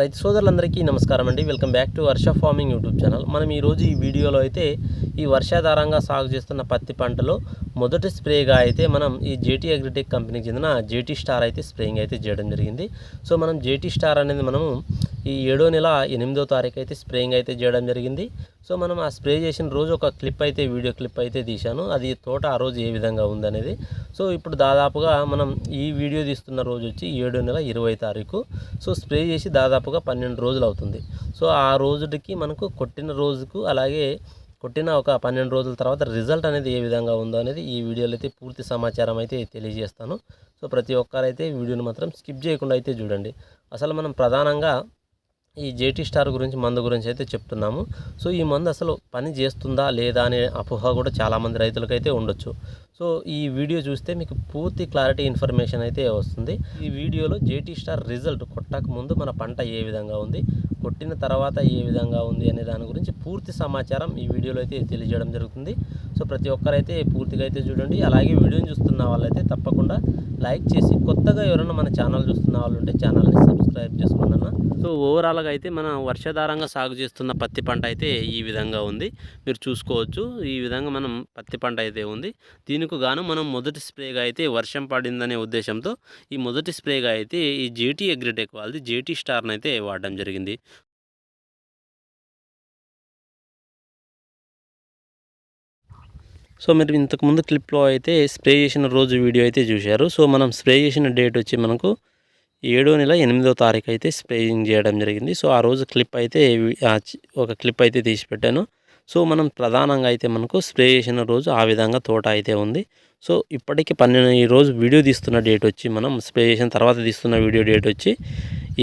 రైతు సోదరులందరికీ నమస్కారం అండి. Welcome back to Varsha farming YouTube channel. మనం ఈరోజు ఈ వీడియోలో అయితే ఈ వర్షాధారంగా సాగు చేస్తున్న పత్తి పంటలో మొదటి స్ప్రేగా అయితే మనం ఈ జేటీ అగ్రిటెక్ కంపెనీకి చెందిన జేటీ స్టార్ అయితే స్ప్రేయింగ్ అయితే చేయడం జరిగింది. సో మనం జేటీ స్టార్ అనేది మనము ఈ ఏడో నెల ఎనిమిదో తారీఖు అయితే స్ప్రేయింగ్ అయితే చేయడం జరిగింది. సో మనం ఆ స్ప్రే చేసిన రోజు ఒక క్లిప్ అయితే వీడియో క్లిప్ అయితే తీశాను. అది తోట ఆ రోజు ఏ విధంగా ఉందనేది సో ఇప్పుడు దాదాపుగా మనం ఈ వీడియో తీస్తున్న రోజు వచ్చి ఏడో నెల ఇరవై తారీఖు. సో స్ప్రే చేసి దాదాపు దాదాపుగా పన్నెండు రోజులు అవుతుంది. సో ఆ రోజుకి మనకు కొట్టిన రోజుకు అలాగే కొట్టిన ఒక పన్నెండు రోజుల తర్వాత రిజల్ట్ అనేది ఏ విధంగా ఉందో అనేది ఈ వీడియోలో అయితే పూర్తి సమాచారం అయితే తెలియజేస్తాను. సో ప్రతి ఒక్కరైతే వీడియోని మాత్రం స్కిప్ చేయకుండా అయితే చూడండి. అసలు మనం ప్రధానంగా ఈ జేటీ స్టార్ గురించి మందు గురించి అయితే చెప్తున్నాము. సో ఈ మందు అసలు పని చేస్తుందా లేదా అనే అపోహ కూడా చాలామంది రైతులకైతే ఉండొచ్చు. సో ఈ వీడియో చూస్తే మీకు పూర్తి క్లారిటీ ఇన్ఫర్మేషన్ అయితే వస్తుంది. ఈ వీడియోలో జేటీ స్టార్ రిజల్ట్ కొట్టక ముందు మన పంట ఏ విధంగా ఉంది కొట్టిన తర్వాత ఏ విధంగా ఉంది అనే దాని గురించి పూర్తి సమాచారం ఈ వీడియోలో అయితే తెలియజేయడం జరుగుతుంది. సో ప్రతి ఒక్కరైతే పూర్తిగా అయితే చూడండి. అలాగే వీడియోని చూస్తున్న వాళ్ళైతే తప్పకుండా లైక్ చేసి కొత్తగా ఎవరైనా మన ఛానల్ చూస్తున్న వాళ్ళు ఉంటే ఛానల్ని సబ్స్క్రైబ్ చేసుకోండి అన్న సో ఓవరాల్గా అయితే మనం వర్షాధారంగా సాగు చేస్తున్న పత్తి పంట అయితే ఈ విధంగా ఉంది. మీరు చూసుకోవచ్చు ఈ విధంగా మనం పత్తి పంట అయితే ఉంది. దీనికి గాను మనం మొదటి స్ప్రేగా అయితే వర్షం పడిందనే ఉద్దేశంతో ఈ మొదటి స్ప్రేగా అయితే ఈ జేటీ అగ్రిటెక్ వాళ్ళది జేటీ స్టార్ని అయితే వాడడం జరిగింది. సో మీరు ఇంతకుముందు క్లిప్లో అయితే స్ప్రే చేసిన రోజు వీడియో అయితే చూశారు. సో మనం స్ప్రే చేసిన డేట్ వచ్చి మనకు ఏడో నెల ఎనిమిదో తారీఖు అయితే స్ప్రేయింగ్ చేయడం జరిగింది. సో ఆ రోజు క్లిప్ అయితే ఒక క్లిప్ అయితే తీసి పెట్టాను. సో మనం ప్రధానంగా అయితే మనకు స్ప్రే చేసిన రోజు ఆ విధంగా తోట అయితే ఉంది. సో ఇప్పటికి పన్నెండు ఈ రోజు వీడియో తీస్తున్న డేట్ వచ్చి మనం స్ప్రే చేసిన తర్వాత తీస్తున్న వీడియో డేట్ వచ్చి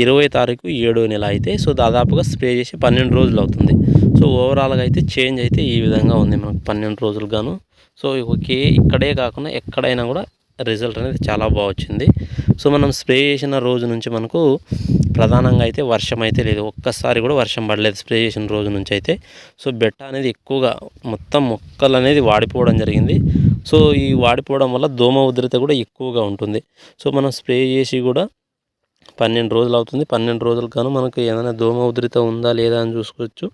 ఇరవై తారీఖు ఏడో నెల అయితే. సో దాదాపుగా స్ప్రే చేసి పన్నెండు రోజులు అవుతుంది. సో ఓవరాల్గా అయితే చేంజ్ అయితే ఈ విధంగా ఉంది మనకు పన్నెండు రోజులుగాను సో ఒకే ఇక్కడే కాకుండా ఎక్కడైనా కూడా రిజల్ట్ అనేది చాలా బాగా వచ్చింది. సో మనం స్ప్రే చేసిన రోజు నుంచి మనకు ప్రధానంగా అయితే వర్షం అయితే లేదు. ఒక్కసారి కూడా వర్షం పడలేదు స్ప్రే చేసిన రోజు నుంచి అయితే. సో బెట్ట అనేది ఎక్కువగా మొత్తం మొక్కలు అనేది వాడిపోవడం జరిగింది. సో ఈ వాడిపోవడం వల్ల దోమ ఉధృత కూడా ఎక్కువగా ఉంటుంది. సో మనం స్ప్రే చేసి కూడా పన్నెండు రోజులు అవుతుంది. పన్నెండు రోజులు కాను మనకు ఏదైనా దోమ ఉధృత ఉందా లేదా అని చూసుకోవచ్చు.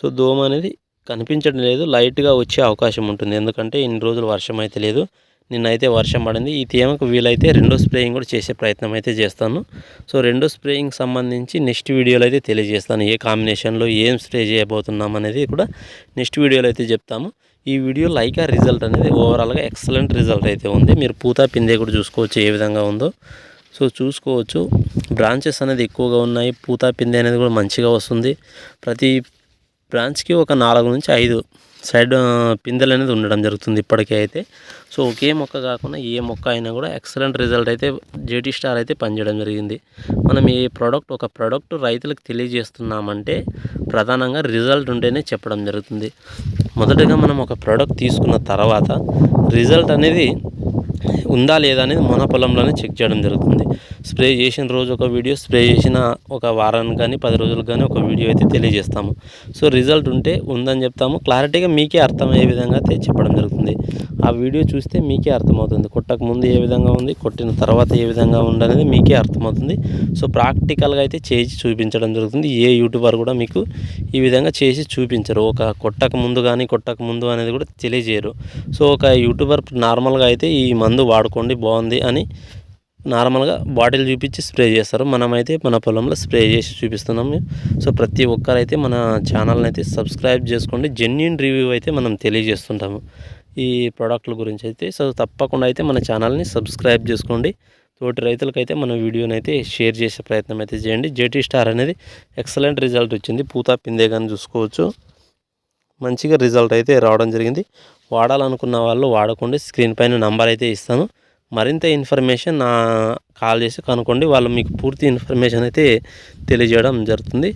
సో దోమ అనేది కనిపించడం లేదు. లైట్గా వచ్చే అవకాశం ఉంటుంది. ఎందుకంటే ఇన్ని రోజులు వర్షం అయితే లేదు. నిన్నైతే వర్షం పడింది. ఈ తేమకు వీలైతే రెండో స్ప్రేయింగ్ కూడా చేసే ప్రయత్నం అయితే చేస్తాను. సో రెండో స్ప్రేయింగ్ సంబంధించి నెక్స్ట్ వీడియోలో అయితే తెలియజేస్తాను. ఏ కాంబినేషన్లో ఏం స్ప్రే చేయబోతున్నాం అనేది కూడా నెక్స్ట్ వీడియోలో అయితే చెప్తాము. ఈ వీడియో లైక్ ఆ రిజల్ట్ అనేది ఓవరాల్గా ఎక్సలెంట్ రిజల్ట్ అయితే ఉంది. మీరు పూత పిందే కూడా చూసుకోవచ్చు ఏ విధంగా ఉందో. సో చూసుకోవచ్చు. బ్రాంచెస్ అనేది ఎక్కువగా ఉన్నాయి. పూత పిందె అనేది కూడా మంచిగా వస్తుంది. ప్రతి బ్రాంచ్కి ఒక నాలుగు నుంచి ఐదు సైడ్ పిందెలు అనేది ఉండడం జరుగుతుంది ఇప్పటికే అయితే. సో ఒకే మొక్క కాకుండా ఏ మొక్క అయినా కూడా ఎక్సలెంట్ రిజల్ట్ అయితే జేటీ స్టార్ అయితే పనిచేయడం జరిగింది. మనం ఈ ప్రోడక్ట్ ఒక ప్రోడక్ట్ రైతులకు తెలియజేస్తున్నామంటే ప్రధానంగా రిజల్ట్ ఉంటేనే చెప్పడం జరుగుతుంది. మొదటగా మనం ఒక ప్రోడక్ట్ తీసుకున్న తర్వాత రిజల్ట్ అనేది ఉందా లేదా అనేది మన పొలంలోనే చెక్ చేయడం జరుగుతుంది. స్ప్రే చేసిన రోజు ఒక వీడియో స్ప్రే చేసిన ఒక వారానికి కానీ పది రోజులకు కానీ ఒక వీడియో అయితే తెలియజేస్తాము. సో రిజల్ట్ ఉంటే ఉందని చెప్తాము. క్లారిటీగా మీకే అర్థమయ్యే విధంగా అయితే చెప్పడం జరుగుతుంది. ఆ వీడియో చూస్తే మీకే అర్థమవుతుంది. కొట్టక ముందు ఏ విధంగా ఉంది కొట్టిన తర్వాత ఏ విధంగా ఉంది అనేది మీకే అర్థమవుతుంది. సో ప్రాక్టికల్గా అయితే చేసి చూపించడం జరుగుతుంది. ఏ యూట్యూబర్ కూడా మీకు ఈ విధంగా చేసి చూపించరు. ఒక కొట్టక ముందు కానీ కొట్టక ముందు అనేది కూడా తెలియజేయరు. సో ఒక యూట్యూబర్ నార్మల్గా అయితే ఈ మందు వాడుకోండి బాగుంది అని నార్మల్గా బాటిల్ చూపించి స్ప్రే చేస్తారు. మనమైతే మన పొలంలో స్ప్రే చేసి చూపిస్తున్నాము సో ప్రతి ఒక్కరైతే మన ఛానల్ని అయితే సబ్స్క్రైబ్ చేసుకోండి. జెన్యున్ రివ్యూ అయితే మనం తెలియజేస్తుంటాము. ఈ ప్రోడక్ట్ల గురించి అయితే. సో తప్పకుండా అయితే మన ఛానల్ని సబ్స్క్రైబ్ చేసుకోండి. తోటి రైతులకైతే మన వీడియోని అయితే షేర్ చేసే ప్రయత్నం అయితే చేయండి. జేటీ స్టార్ అనేది ఎక్సలెంట్ రిజల్ట్ వచ్చింది. పూత పిందే కానీ చూసుకోవచ్చు. మంచిగా రిజల్ట్ అయితే రావడం జరిగింది. వాడాలనుకున్న వాళ్ళు వాడకుండా స్క్రీన్ పైన నంబర్ అయితే ఇస్తాను. మరింత ఇన్ఫర్మేషన్ నా కాల్ చేసి కనుక్కోండి. వాళ్ళు మీకు పూర్తి ఇన్ఫర్మేషన్ అయితే తెలియజేయడం జరుగుతుంది.